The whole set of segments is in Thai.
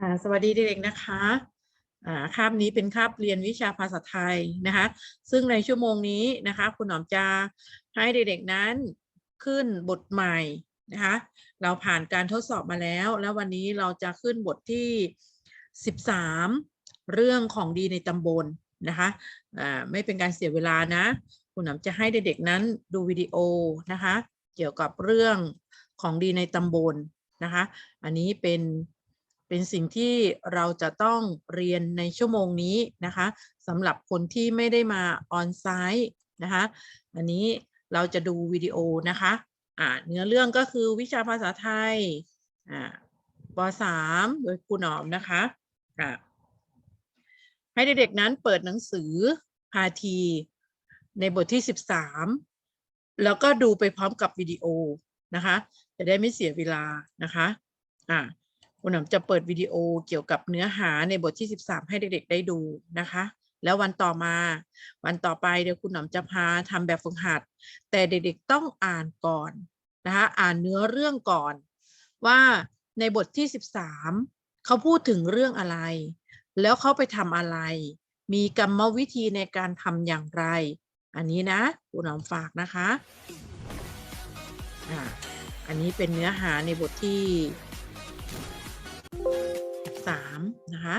อ่าสวัสดีเด็กๆนะคะอ่าคาบนี้เป็นคาบเรียนวิชาภาษาไทยนะคะ ซึ่งในชั่วโมงนี้นะคะ คุณหนอมจะให้เด็กๆนั้นขึ้นบทใหม่นะคะ เราผ่านการทดสอบมาแล้ว แล้ววันนี้เราจะขึ้นบทที่สิบสามเรื่องของดีในตำบลนะคะไม่เป็นการเสียเวลานะ คุณหนอมจะให้เด็กๆนั้นดูวิดีโอนะคะ เกี่ยวกับเรื่องของดีในตำบลนะคะ อันนี้เป็น เป็นสิ่งที่เราจะต้องเรียนในชั่วโมงนี้นะคะสำหรับคนที่ไม่ได้มาออนไซต์นะคะอันนี้เราจะดูวิดีโอนะคะอ่าเนื้อเรื่องก็คือวิชาภาษาไทยอ่าปสามโดยครูหนอมนะคะอ่าให้เด็กๆนั้นเปิดหนังสือพาทีในบทที่สิบสามแล้วก็ดูไปพร้อมกับวิดีโอนะคะ จะได้ไม่เสียเวลานะคะ อ่า คุณหนอมจะเปิดวิดีโอเกี่ยวกับเนื้อหาในบทที่ 13 ให้เด็กๆ ได้ดูนะคะ แล้ววันต่อมา วันต่อไปเดี๋ยวคุณหนอมจะพาทำแบบฝึกหัด แต่เด็กๆต้องอ่านก่อนนะคะ อ่านเนื้อเรื่องก่อน ว่าในบทที่ 13 เขาพูดถึงเรื่องอะไร แล้วเขาไปทำอะไร มีกรรมวิธีในการทำอย่างไร อันนี้นะคุณหนอมฝากนะคะอ่าอันนี้เป็นเนื้อหาในบทที่ สามนะคะ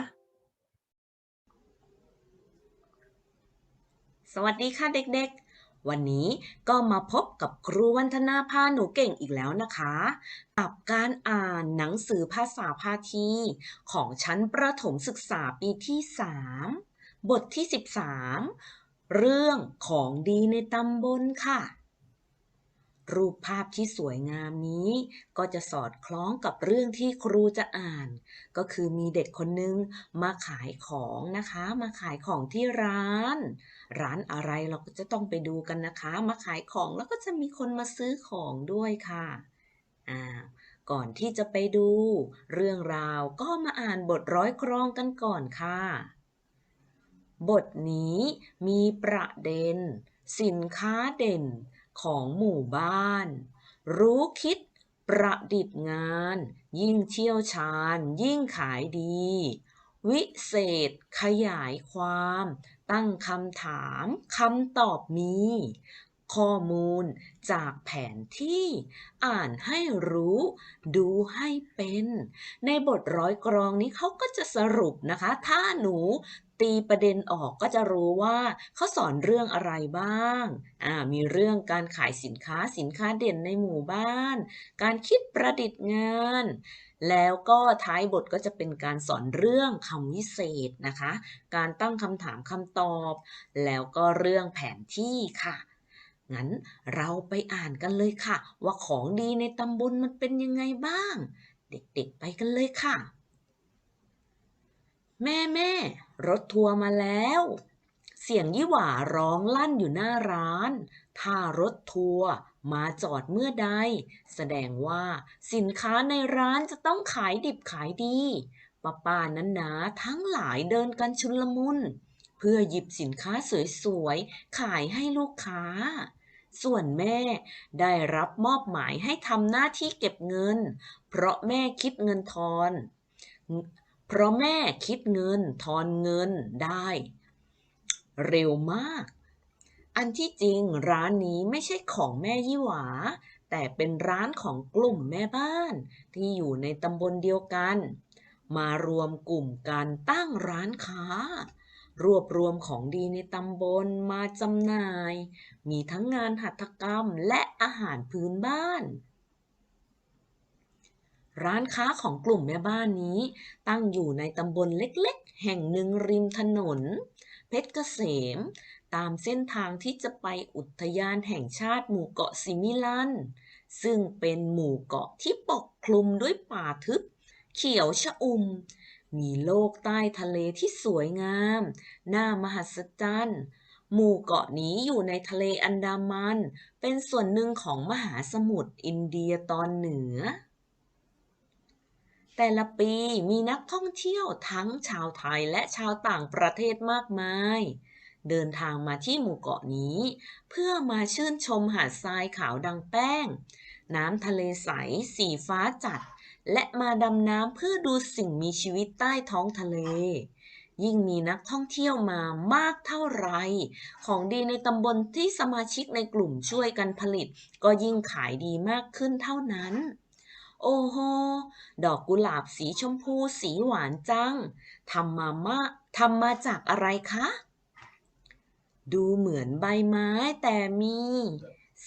สวัสดีค่ะเด็กๆ วันนี้ก็มาพบกับครูวันธนาพาหนูเก่งอีกแล้วนะคะ กับการอ่านหนังสือภาษาพาที ของชั้นประถมศึกษาปีที่ 3 บทที่ 13 เรื่องของดีในตำบลค่ะ รูปภาพที่สวยงามนี้ ก็จะสอดคล้องกับเรื่องที่ครูจะอ่าน ก็คือมีเด็กคนนึงมาขายของนะคะ มาขายของที่ร้าน ร้านอะไรเราก็จะต้องไปดูกันนะคะ มาขายของแล้วก็จะมีคนมาซื้อของด้วยค่ะอ่าก่อนที่จะไปดู เรื่องราวก็มาอ่านบทร้อยกรองกันก่อนค่ะ บทนี้มีประเด็น สินค้าเด่น ของหมู่บ้าน รู้คิดประดิษฐ์งาน ยิ่งเชี่ยวชาญ ยิ่งขายดี วิเศษขยายความ ตั้งคำถามคำตอบมี ข้อมูลจากแผนที่ อ่านให้รู้ ดูให้เป็น ในบทร้อยกรองนี้เขาก็จะสรุปนะคะ ถ้าหนู ตีประเด็นออกก็จะรู้ว่าเขาสอนเรื่องอะไรบ้างอ่ามีเรื่องการขายสินค้าสินค้าเด่นในหมู่บ้าน การคิดประดิษฐ์งาน แล้วก็ท้ายบทก็จะเป็นการสอนเรื่องคำวิเศษนะคะ การตั้งคำถามคำตอบ แล้วก็เรื่องแผนที่ค่ะงั้นเราไปอ่านกันเลยค่ะ ว่าของดีในตำบลมันเป็นยังไงบ้าง เด็กๆไปกันเลยค่ะ แม่แม่รถทัวร์มาแล้ว เสียงยี่หว่าร้องลั่นอยู่หน้าร้าน ถ้ารถทัวร์มาจอดเมื่อใด แสดงว่าสินค้าในร้านจะต้องขายดิบขายดีป้าป้านั้นนาทั้งหลายเดินกันชุลมุน เพื่อหยิบสินค้าสวยๆ ขายให้ลูกค้า ส่วนแม่ได้รับมอบหมายให้ทำหน้าที่เก็บเงิน เพราะแม่คิดเงินทอน เพราะแม่คิดเงินทอนเงินได้ เร็วมาก อันที่จริงร้านนี้ไม่ใช่ของแม่ยี่หวา แต่เป็นร้านของกลุ่มแม่บ้าน ที่อยู่ในตำบลเดียวกัน มารวมกลุ่มกันตั้งร้านค้า รวบรวมของดีในตำบลมาจำหน่าย มีทั้งงานหัตถกรรมและอาหารพื้นบ้าน ร้านค้าของกลุ่มแม่บ้านนี้ ตั้งอยู่ในตำบลเล็กๆ แห่งหนึ่งริมถนน เพชรเกษม ตามเส้นทางที่จะไปอุทยานแห่งชาติหมู่เกาะสิมิลัน ซึ่งเป็นหมู่เกาะที่ปกคลุมด้วยป่าทึบ เขียวชอุ่ม มีโลกใต้ทะเลที่สวยงาม น่ามหัศจรรย์หมู่เกาะนี้อยู่ในทะเลอันดามัน เป็นส่วนหนึ่งของมหาสมุทรอินเดียตอนเหนือ แต่ละปีมีนักท่องเที่ยวทั้งชาวไทยและชาวต่างประเทศมากมาย เดินทางมาที่หมู่เกาะนี้ เพื่อมาชื่นชมหาดทรายขาวดังแป้ง น้ำทะเลใสสีฟ้าจัด และมาดำน้ำเพื่อดูสิ่งมีชีวิตใต้ท้องทะเล ยิ่งมีนักท่องเที่ยวมามากเท่าไหรของดีในตำบลที่สมาชิกในกลุ่มช่วยกันผลิต ก็ยิ่งขายดีมากขึ้นเท่านั้น โอ้โห ดอกกุหลาบสีชมพูสีหวานจัง ทำมามาทำมาจากอะไรคะ ดูเหมือนใบไม้แต่มี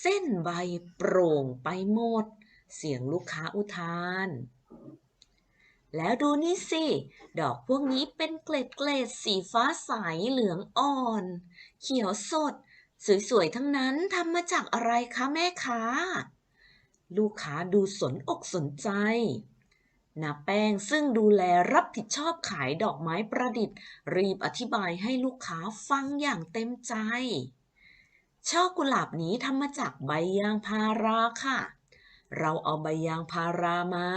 เส้นใบโปร่งไปหมด เสียงลูกค้าอุทาน แล้วดูนี่สิ ดอกพวกนี้เป็นเกล็ดเกล็ดสีฟ้าใสเหลืองอ่อน เขียวสด สวยๆ ทั้งนั้นทำมาจากอะไรคะแม่ค้า ลูกค้าดูสนอกสนใจนาแป้งซึ่งดูแลรับผิดชอบขายดอกไม้ประดิษฐ์ รีบอธิบายให้ลูกค้าฟังอย่างเต็มใจ ช่อกุหลาบนี้ทำมาจากใบยางพาราค่ะ เราเอาใบยางพารามา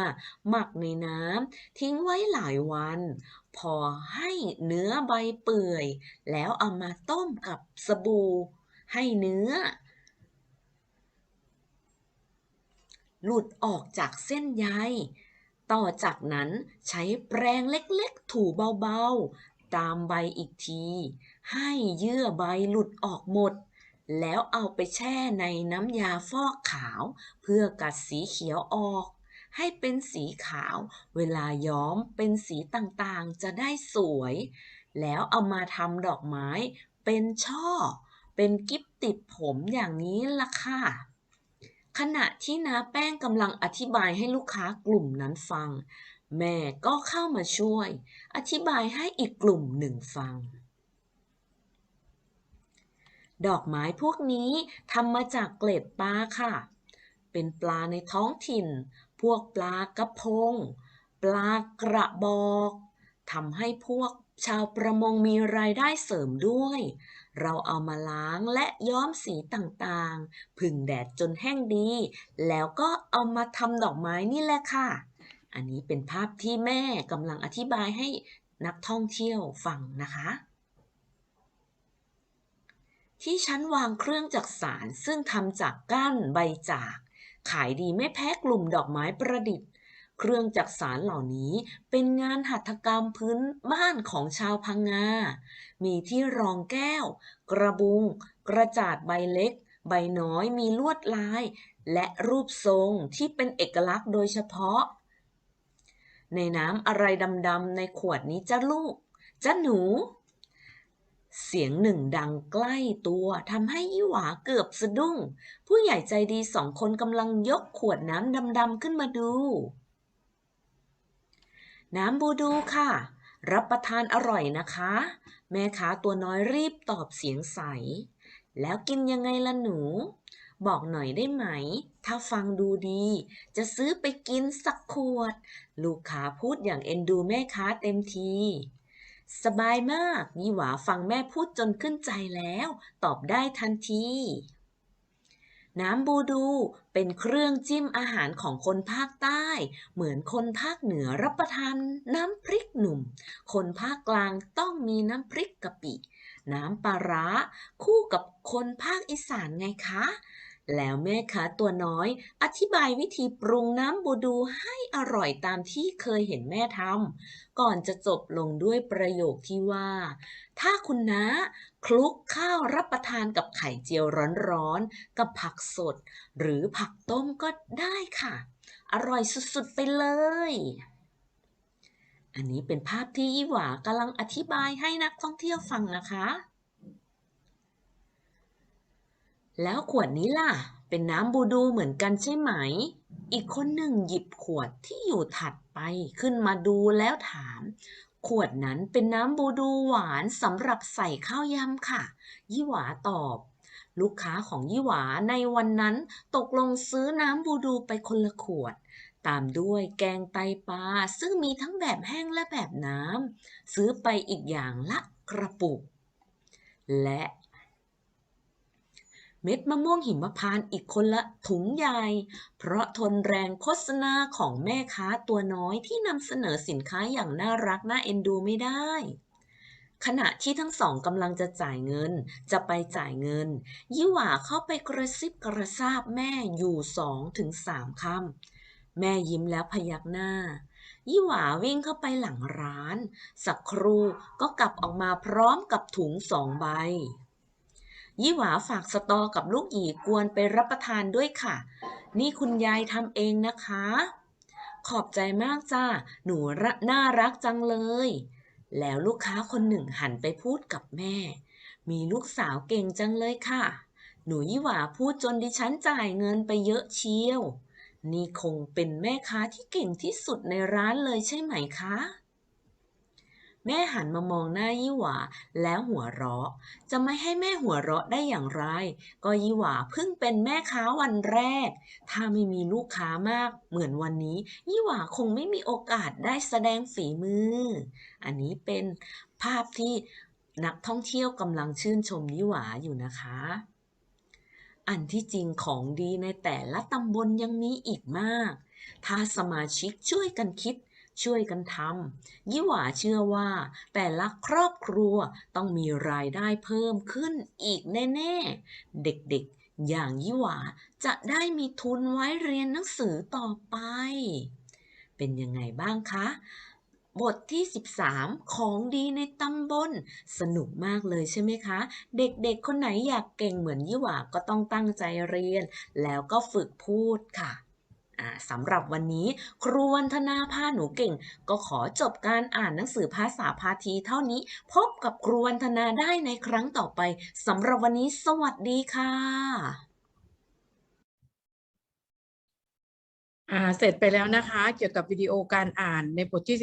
หมักในน้ำทิ้งไว้หลายวัน พอให้เนื้อใบเปื่อย แล้วเอามาต้มกับสบู่ ให้เนื้อ หลุดออกจากเส้นใย ต่อจากนั้นใช้แปรงเล็กๆ ถูเบาๆ ตามใบอีกที ให้เยื่อใบหลุดออกหมด แล้วเอาไปแช่ในน้ำยาฟอกขาว เพื่อกัดสีเขียวออก ให้เป็นสีขาว เวลาย้อมเป็นสีต่างๆ จะได้สวย แล้วเอามาทำดอกไม้เป็นช่อ เป็นกิ๊บติดผมอย่างนี้ล่ะค่ะ ขณะที่น้าแป้งกำลังอธิบายให้ลูกค้ากลุ่มนั้นฟัง แม่ก็เข้ามาช่วย อธิบายให้อีกกลุ่มหนึ่งฟัง ดอกไม้พวกนี้ทำมาจากเกล็ดปลาค่ะ เป็นปลาในท้องถิ่น พวกปลากระพง ปลากระบอกทำให้พวกชาวประมงมีรายได้เสริมด้วย เราเอามาล้างและย้อมสีต่างๆ ผึ่งแดดจนแห้งดี แล้วก็เอามาทำดอกไม้นี่แหละค่ะ อันนี้เป็นภาพที่แม่กำลังอธิบายให้นักท่องเที่ยวฟังนะคะ ที่ชั้นวางเครื่องจักสารซึ่งทำจากก้านใบจาก ขายดีไม่แพ้กลุ่มดอกไม้ประดิษฐ์ เครื่องจักสารเหล่านี้เป็นงานหัตถกรรมพื้นบ้านของชาวพังงา มีที่รองแก้ว กระบุง กระจาดใบเล็ก ใบน้อยมีลวดลาย และรูปทรงที่เป็นเอกลักษณ์โดยเฉพาะ ในน้ำอะไรดำๆในขวดนี้จ้ะลูกจ้ะหนู เสียงหนึ่งดังใกล้ตัวทำให้ยี่หวาเกือบสะดุ้ง ผู้ใหญ่ใจดีสองคนกำลังยกขวดน้ำดำๆขึ้นมาดู น้ำบูดูค่ะ รับประทานอร่อยนะคะ แม่ค้าตัวน้อยรีบตอบเสียงใส แล้วกินยังไงล่ะหนู บอกหน่อยได้ไหม ถ้าฟังดูดี จะซื้อไปกินสักขวด ลูกค้าพูดอย่างเอ็นดูแม่ค้าเต็มทีสบายมาก ยี่หวาฟังแม่พูดจนขึ้นใจแล้ว ตอบได้ทันที น้ำบูดูเป็นเครื่องจิ้มอาหารของคนภาคใต้ เหมือนคนภาคเหนือรับประทานน้ำพริกหนุ่ม คนภาคกลางต้องมีน้ำพริกกะปิ น้ำปลาร้าคู่กับคนภาคอีสานไงคะ แล้วแม่ค้าตัวน้อย อธิบายวิธีปรุงน้ำบูดูให้อร่อยตามที่เคยเห็นแม่ทำก่อนจะจบลงด้วยประโยคที่ว่า ถ้าคุณน้าคลุกข้าวรับประทานกับไข่เจียวร้อนๆ กับผักสด หรือผักต้มก็ได้ค่ะ อร่อยสุดๆไปเลย อันนี้เป็นภาพที่ยี่หวากำลังอธิบายให้นักท่องเที่ยวฟังนะคะ แล้วขวดนี้ล่ะ เป็นน้ำบูดูเหมือนกันใช่ไหม อีกคนหนึ่งหยิบขวดที่อยู่ถัดไปขึ้นมาดูแล้วถาม ขวดนั้นเป็นน้ำบูดูหวานสำหรับใส่ข้าวยำค่ะ ยี่หวาตอบ ลูกค้าของยี่หวาในวันนั้นตกลงซื้อน้ำบูดูไปคนละขวดตามด้วยแกงไตปลาซึ่งมีทั้งแบบแห้งและแบบน้ำซื้อไปอีกอย่างละกระปุก และ เม็ดมะม่วงหิมพานต์อีกคนละถุงใหญ่ เพราะทนแรงโฆษณาของแม่ค้าตัวน้อยที่นำเสนอสินค้าอย่างน่ารักน่าเอ็นดูไม่ได้ ขณะที่ทั้งสองกำลังจะจ่ายเงิน จะไปจ่ายเงิน ยี่หว่าเข้าไปกระซิบกระซาบแม่อยู่สองถึงสามคำแม่ยิ้มแล้วพยักหน้ายี่หวาวิ่งเข้าไปหลังร้าน สักครู่ก็กลับออกมาพร้อมกับถุงสองใบ ยี่หวาฝากสตอกับลูกหยีกวนไปรับประทานด้วยค่ะ นี่คุณยายทำเองนะคะ ขอบใจมากจ้า หนูน่ารักจังเลย แล้วลูกค้าคนหนึ่งหันไปพูดกับแม่ มีลูกสาวเก่งจังเลยค่ะ หนูยี่หวาพูดจนดิฉันจ่ายเงินไปเยอะเชียว นี่คงเป็นแม่ค้าที่เก่งที่สุดในร้านเลยใช่ไหมคะ แม่หันมามองหน้ายี่หวาแล้วหัวเราะ จะไม่ให้แม่หัวเราะได้อย่างไร ก็ยี่หวาเพิ่งเป็นแม่ค้าวันแรก ถ้าไม่มีลูกค้ามากเหมือนวันนี้ ยี่หวาคงไม่มีโอกาสได้แสดงฝีมือ อันนี้เป็นภาพที่นักท่องเที่ยวกำลังชื่นชมยี่หวาอยู่นะคะ อันที่จริงของดีในแต่ละตำบลยังมีอีกมาก ถ้าสมาชิกช่วยกันคิด ช่วยกันทำยี่หวาเชื่อว่า แต่ละครอบครัวต้องมีรายได้เพิ่มขึ้นอีกแน่ ๆ เด็กๆ อย่างยี่หวาจะได้มีทุนไว้เรียนหนังสือต่อไป เป็นยังไงบ้างคะบทที่ 13 ของดีในตำบล สนุกมากเลยใช่ไหมคะ เด็กๆ คนไหนอยากเก่งเหมือนยี่หวาก็ต้องตั้งใจเรียน แล้วก็ฝึกพูดค่ะ สำหรับวันนี้ ครูวันธนาพาหนูเก่ง ก็ขอจบการอ่านหนังสือภาษาพาทีเท่านี้ พบกับครูวันธนาได้ในครั้งต่อไปสำหรับวันนี้ สวัสดีค่ะอ่าเสร็จไปแล้วนะคะ เกี่ยวกับวิดีโอการอ่านในบทที่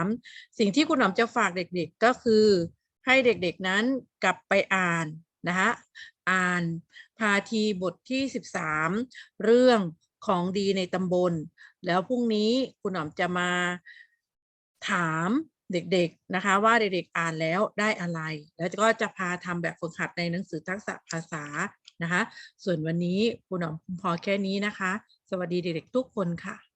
13 สิ่งที่คุณหนอมจะฝากเด็กๆก็คือ ให้เด็กๆนั้นกลับไปอ่านนะคะอ่านพาทีบทที่ 13 เรื่อง ของดีในตำบล แล้วพรุ่งนี้คุณหนอมจะมาถามเด็กๆนะคะ ว่าเด็กๆอ่านแล้วได้อะไร แล้วก็จะพาทำแบบฝึกหัดในหนังสือทักษะภาษานะคะ ส่วนวันนี้คุณหนอมพอแค่นี้นะคะ สวัสดีเด็กๆทุกคนค่ะ